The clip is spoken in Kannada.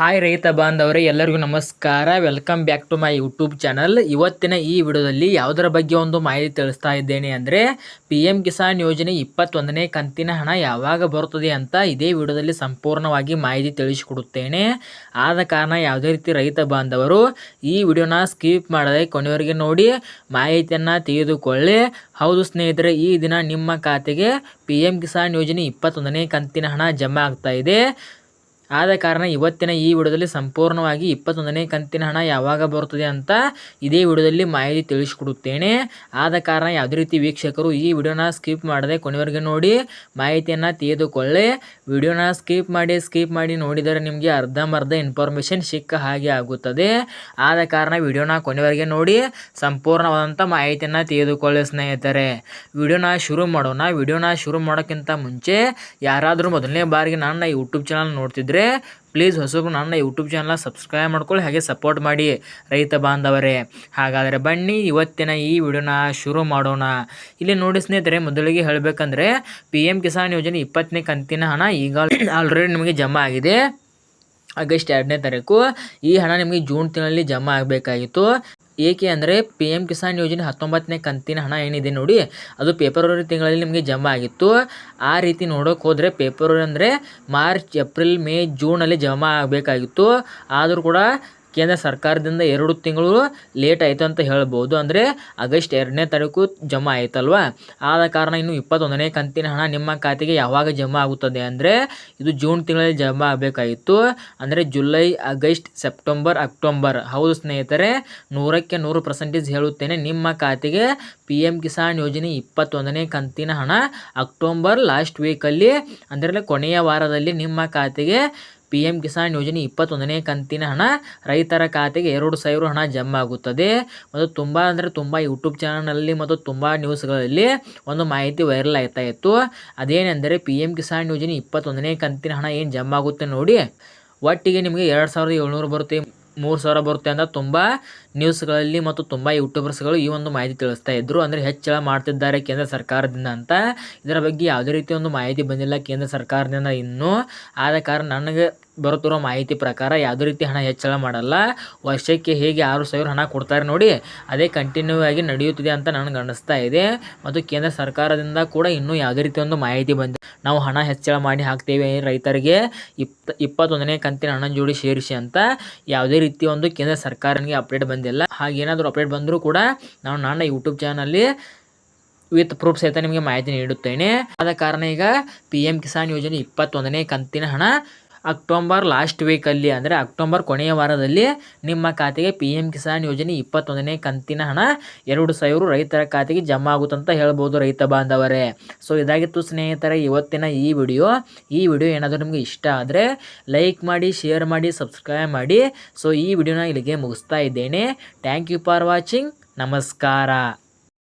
ಹಾಯ್ ರೈತ ಬಾಂಧವರೇ, ಎಲ್ಲರಿಗೂ ನಮಸ್ಕಾರ. Welcome back to my YouTube channel ಇವತ್ತಿನ ಈ ವಿಡಿಯೋದಲ್ಲಿ ಯಾವುದರ ಬಗ್ಗೆ ಒಂದು ಮಾಹಿತಿ ತಿಳಿಸ್ತಾ ಇದ್ದೇನೆ ಅಂದರೆ ಪಿ ಎಂ ಕಿಸಾನ್ ಯೋಜನೆ ಇಪ್ಪತ್ತೊಂದನೇ ಕಂತಿನ ಹಣ ಯಾವಾಗ ಬರುತ್ತದೆ ಅಂತ ಇದೇ ವಿಡಿಯೋದಲ್ಲಿ ಸಂಪೂರ್ಣವಾಗಿ ಮಾಹಿತಿ ತಿಳಿಸಿಕೊಡುತ್ತೇನೆ. ಆದ ಕಾರಣ ಯಾವುದೇ ರೀತಿ ರೈತ ಬಾಂಧವರು ಈ ವಿಡಿಯೋನ ಸ್ಕಿಪ್ ಮಾಡದೆ ಕೊನೆಯವರಿಗೆ ನೋಡಿ, ಮಾಹಿತಿಯನ್ನು ತೆಗೆದುಕೊಳ್ಳಿ. ಹೌದು ಸ್ನೇಹಿತರೆ, ಈ ದಿನ ನಿಮ್ಮ ಖಾತೆಗೆ ಪಿ ಎಂ ಕಿಸಾನ್ ಯೋಜನೆ ಇಪ್ಪತ್ತೊಂದನೇ ಕಂತಿನ ಹಣ ಜಮಾ ಆಗ್ತಾ ಇದೆ. ಆದ ಕಾರಣ ಇವತ್ತಿನ ಈ ವಿಡಿಯೋದಲ್ಲಿ ಸಂಪೂರ್ಣವಾಗಿ ಇಪ್ಪತ್ತೊಂದನೇ ಕಂತಿನ ಹಣ ಯಾವಾಗ ಬರುತ್ತದೆ ಅಂತ ಇದೇ ವಿಡಿಯೋದಲ್ಲಿ ಮಾಹಿತಿ ತಿಳಿಸಿಕೊಡುತ್ತೇನೆ. ಆದ ಕಾರಣ ಯಾವುದೇ ರೀತಿ ವೀಕ್ಷಕರು ಈ ವಿಡಿಯೋನ ಸ್ಕಿಪ್ ಮಾಡದೆ ಕೊನೆವರೆಗೆ ನೋಡಿ ಮಾಹಿತಿಯನ್ನು ತೆಗೆದುಕೊಳ್ಳಿ ವಿಡಿಯೋನ ಸ್ಕಿಪ್ ಮಾಡಿ ಸ್ಕಿಪ್ ಮಾಡಿ ನೋಡಿದರೆ ನಿಮಗೆ ಅರ್ಧಂಬರ್ಧ ಇನ್ಫಾರ್ಮೇಷನ್ ಸಿಕ್ಕ ಹಾಗೆ ಆಗುತ್ತದೆ. ಆದ ಕಾರಣ ವಿಡಿಯೋನ ಕೊನೆವರೆಗೆ ನೋಡಿ ಸಂಪೂರ್ಣವಾದಂಥ ಮಾಹಿತಿಯನ್ನು ತೆಗೆದುಕೊಳ್ಳಿ ಸ್ನೇಹಿತರೆ. ವಿಡಿಯೋನ ಶುರು ಮಾಡೋಣ. ವಿಡಿಯೋನ ಶುರು ಮಾಡೋಕ್ಕಿಂತ ಮುಂಚೆ ಯಾರಾದರೂ ಮೊದಲನೇ ಬಾರಿಗೆ ನನ್ನ ಯೂಟ್ಯೂಬ್ ಚಾನಲ್ ನೋಡ್ತಿದ್ರೆ ಪ್ಲೀಸ್ ಹೊಸಬ್ರು ನನ್ನ ಯೂಟ್ಯೂಬ್ ಚಾನಲ್ ಸಬ್ಸ್ಕ್ರೈಬ್ ಮಾಡ್ಕೊಳ್ಳಿ, ಹಾಗೆ ಸಪೋರ್ಟ್ ಮಾಡಿ, ರೈತ ಬಾಂಧವರೇ. ಹಾಗಾದರೆ ಬನ್ನಿ, ಇವತ್ತಿನ ಈ ವಿಡಿಯೋನ ಶುರು ಮಾಡೋಣ. ಇಲ್ಲಿ ನೋಡಿ ಸ್ನೇಹಿತರೆ, ಮೊದಲಿಗೆ ಹೇಳಬೇಕಂದ್ರೆ ಪಿ ಎಂ ಕಿಸಾನ್ ಯೋಜನೆ ಇಪ್ಪತ್ತನೇ ಕಂತಿನ ಹಣ ಈಗ ಆಲ್ರೆಡಿ ನಿಮಗೆ ಜಮಾ ಆಗಿದೆ. ಆಗಸ್ಟ್ ಎರಡನೇ ತಾರೀಕು, ಈ ಹಣ ನಿಮಗೆ ಜೂನ್ ತಿಂಗಳಲ್ಲಿ ಜಮಾ ಆಗಬೇಕಾಗಿತ್ತು. ಏಕೆ ಅಂದರೆ ಪಿ ಎಂ ಕಿಸಾನ್ ಯೋಜನೆ ಹತ್ತೊಂಬತ್ತನೇ ಕಂತಿನ ಹಣ ಏನಿದೆ ನೋಡಿ, ಅದು ಫೆಬ್ರವರಿ ತಿಂಗಳಲ್ಲಿ ನಿಮಗೆ ಜಮಾ ಆಗಿತ್ತು. ಆ ರೀತಿ ನೋಡೋಕೆ ಹೋದರೆ ಫೆಬ್ರವರಿ ಅಂದರೆ ಮಾರ್ಚ್ ಏಪ್ರಿಲ್ ಮೇ ಜೂನಲ್ಲಿ ಜಮಾ ಆಗಬೇಕಾಗಿತ್ತು. ಆದರೂ ಕೂಡ ಕೇಂದ್ರ ಸರ್ಕಾರದಿಂದ ಎರಡು ತಿಂಗಳು ಲೇಟ್ ಆಯಿತು ಅಂತ ಹೇಳ್ಬೋದು. ಅಂದರೆ ಆಗಸ್ಟ್ ಎರಡನೇ ತಾರೀಕು ಜಮಾ ಆಯ್ತಲ್ವ? ಆದ ಕಾರಣ ಇನ್ನು ಇಪ್ಪತ್ತೊಂದನೇ ಕಂತಿನ ಹಣ ನಿಮ್ಮ ಖಾತೆಗೆ ಯಾವಾಗ ಜಮಾ ಆಗುತ್ತದೆ? ಅಂದರೆ ಇದು ಜೂನ್ ತಿಂಗಳಲ್ಲಿ ಜಮಾ ಆಗಬೇಕಾಗಿತ್ತು. ಅಂದರೆ ಜುಲೈ, ಆಗಸ್ಟ್, ಸೆಪ್ಟೆಂಬರ್, ಅಕ್ಟೋಬರ್. ಹೌದು ಸ್ನೇಹಿತರೆ, ನೂರಕ್ಕೆ ನೂರು ಪರ್ಸೆಂಟೇಜ್ ಹೇಳುತ್ತೇನೆ. ನಿಮ್ಮ ಖಾತೆಗೆ ಪಿ ಎಂ ಕಿಸಾನ್ ಯೋಜನೆ ಇಪ್ಪತ್ತೊಂದನೇ ಕಂತಿನ ಹಣ ಅಕ್ಟೋಬರ್ ಲಾಸ್ಟ್ ವೀಕಲ್ಲಿ ಅಂದರೆ ಕೊನೆಯ ವಾರದಲ್ಲಿ ನಿಮ್ಮ ಖಾತೆಗೆ ಪಿ ಎಂ ಕಿಸಾನ್ ಯೋಜನೆ ಇಪ್ಪತ್ತೊಂದನೇ ಕಂತಿನ ಹಣ ರೈತರ ಖಾತೆಗೆ ಎರಡು ಸಾವಿರ ಹಣ ಜಮಾ ಆಗುತ್ತದೆ. ಮತ್ತು ತುಂಬ ಅಂದರೆ ತುಂಬ ಯೂಟ್ಯೂಬ್ ಚಾನಲ್ನಲ್ಲಿ ಮತ್ತು ತುಂಬ ನ್ಯೂಸ್ಗಳಲ್ಲಿ ಒಂದು ಮಾಹಿತಿ ವೈರಲ್ ಆಗ್ತಾ ಇತ್ತು. ಅದೇನೆಂದರೆ ಪಿ ಎಂ ಕಿಸಾನ್ ಯೋಜನೆ ಇಪ್ಪತ್ತೊಂದನೇ ಕಂತಿನ ಹಣ ಏನು ಜಮಾ ಆಗುತ್ತೆ ನೋಡಿ. ಒಟ್ಟಿಗೆ ನಿಮಗೆ ಎರಡು ಸಾವಿರದ ಏಳ್ನೂರು ಬರುತ್ತೆ, ಮೂರು ಸಾವಿರ ಬರುತ್ತೆ ಅಂತ ತುಂಬ ನ್ಯೂಸ್ಗಳಲ್ಲಿ ಮತ್ತು ತುಂಬ ಯೂಟ್ಯೂಬರ್ಸ್ಗಳು ಈ ಒಂದು ಮಾಹಿತಿ ತಿಳಿಸ್ತಾ ಇದ್ದರು ಅಂದರೆ ಹೆಚ್ಚಳ ಮಾಡ್ತಿದ್ದಾರೆ ಕೇಂದ್ರ ಸರ್ಕಾರದಿಂದ ಅಂತ. ಇದರ ಬಗ್ಗೆ ಯಾವುದೇ ರೀತಿ ಒಂದು ಮಾಹಿತಿ ಬಂದಿಲ್ಲ ಕೇಂದ್ರ ಸರ್ಕಾರದಿಂದ ಇನ್ನೂ. ಆದ ಕಾರಣ ನನಗೆ ಬರುತ್ತಿರೋ ಮಾಹಿತಿ ಪ್ರಕಾರ ಯಾವುದೇ ರೀತಿ ಹಣ ಹೆಚ್ಚಳ ಮಾಡಲ್ಲ. ವರ್ಷಕ್ಕೆ ಹೇಗೆ ಆರು ಸಾವಿರ ಹಣ ಕೊಡ್ತಾರೆ ನೋಡಿ. ಅದೇ ಕಂಟಿನ್ಯೂ ಆಗಿ ನಡೆಯುತ್ತಿದೆ ಅಂತ ನನಗೆ ಅನ್ನಿಸ್ತಾ ಇದೆ. ಮತ್ತು ಕೇಂದ್ರ ಸರ್ಕಾರದಿಂದ ಕೂಡ ಇನ್ನೂ ಯಾವುದೇ ರೀತಿ ಒಂದು ಮಾಹಿತಿ ಬಂದ ನಾವು ಹಣ ಹೆಚ್ಚಳ ಮಾಡಿ ಹಾಕ್ತೇವೆ ರೈತರಿಗೆ. ಇಪ್ಪ, ಇಪ್ಪತ್ತೊಂದನೇ ಕಂತಿನ ಹಣ ಜೋಡಿ ಸೇರಿಸಿ ಅಂತ. ಯಾವುದೇ ರೀತಿ ಒಂದು ಕೇಂದ್ರ ಸರ್ಕಾರನಿಗೆ ಅಪ್ಡೇಟ್ ಬಂದಿಲ್ಲ. ಹಾಗೇನಾದರೂ ಅಪ್ಡೇಟ್ ಬಂದರೂ ಕೂಡ ನಾವು ನನ್ನ ಯೂಟ್ಯೂಬ್ ಚಾನಲ್ಲಿ ವಿತ್ ಪ್ರೂಫ್ ಸಹಿತ ನಿಮಗೆ ಮಾಹಿತಿ ನೀಡುತ್ತೇನೆ. ಆದ ಕಾರಣ ಈಗ ಪಿ ಕಿಸಾನ್ ಯೋಜನೆ ಇಪ್ಪತ್ತೊಂದನೇ ಕಂತಿನ ಹಣ ಅಕ್ಟೋಬರ್ ಲಾಸ್ಟ್ ವೀಕಲ್ಲಿ ಅಂದರೆ ಅಕ್ಟೋಬರ್ ಕೊನೆಯ ವಾರದಲ್ಲಿ ನಿಮ್ಮ ಖಾತೆಗೆ ಪಿ ಎಂ ಕಿಸಾನ್ ಯೋಜನೆ ಇಪ್ಪತ್ತೊಂದನೇ ಕಂತಿನ ಹಣ ಎರಡು ಸಾವಿರ ರೈತರ ಖಾತೆಗೆ ಜಮಾ ಆಗುತ್ತಂತ ಹೇಳ್ಬೋದು ರೈತ ಬಾಂಧವರೇ. ಸೊ ಇದಾಗಿತ್ತು ಸ್ನೇಹಿತರೆ, ಇವತ್ತಿನ ಈ ವಿಡಿಯೋ ಈ ವಿಡಿಯೋ ಏನಾದರೂ ನಿಮಗೆ ಇಷ್ಟ ಆದರೆ ಲೈಕ್ ಮಾಡಿ ಶೇರ್ ಮಾಡಿ ಸಬ್ಸ್ಕ್ರೈಬ್ ಮಾಡಿ. ಸೊ ಈ ವಿಡಿಯೋನ ಇಲ್ಲಿಗೆ ಮುಗಿಸ್ತಾ ಇದ್ದೇನೆ. ಥ್ಯಾಂಕ್ ಯು ಫಾರ್ ವಾಚಿಂಗ್ ನಮಸ್ಕಾರ.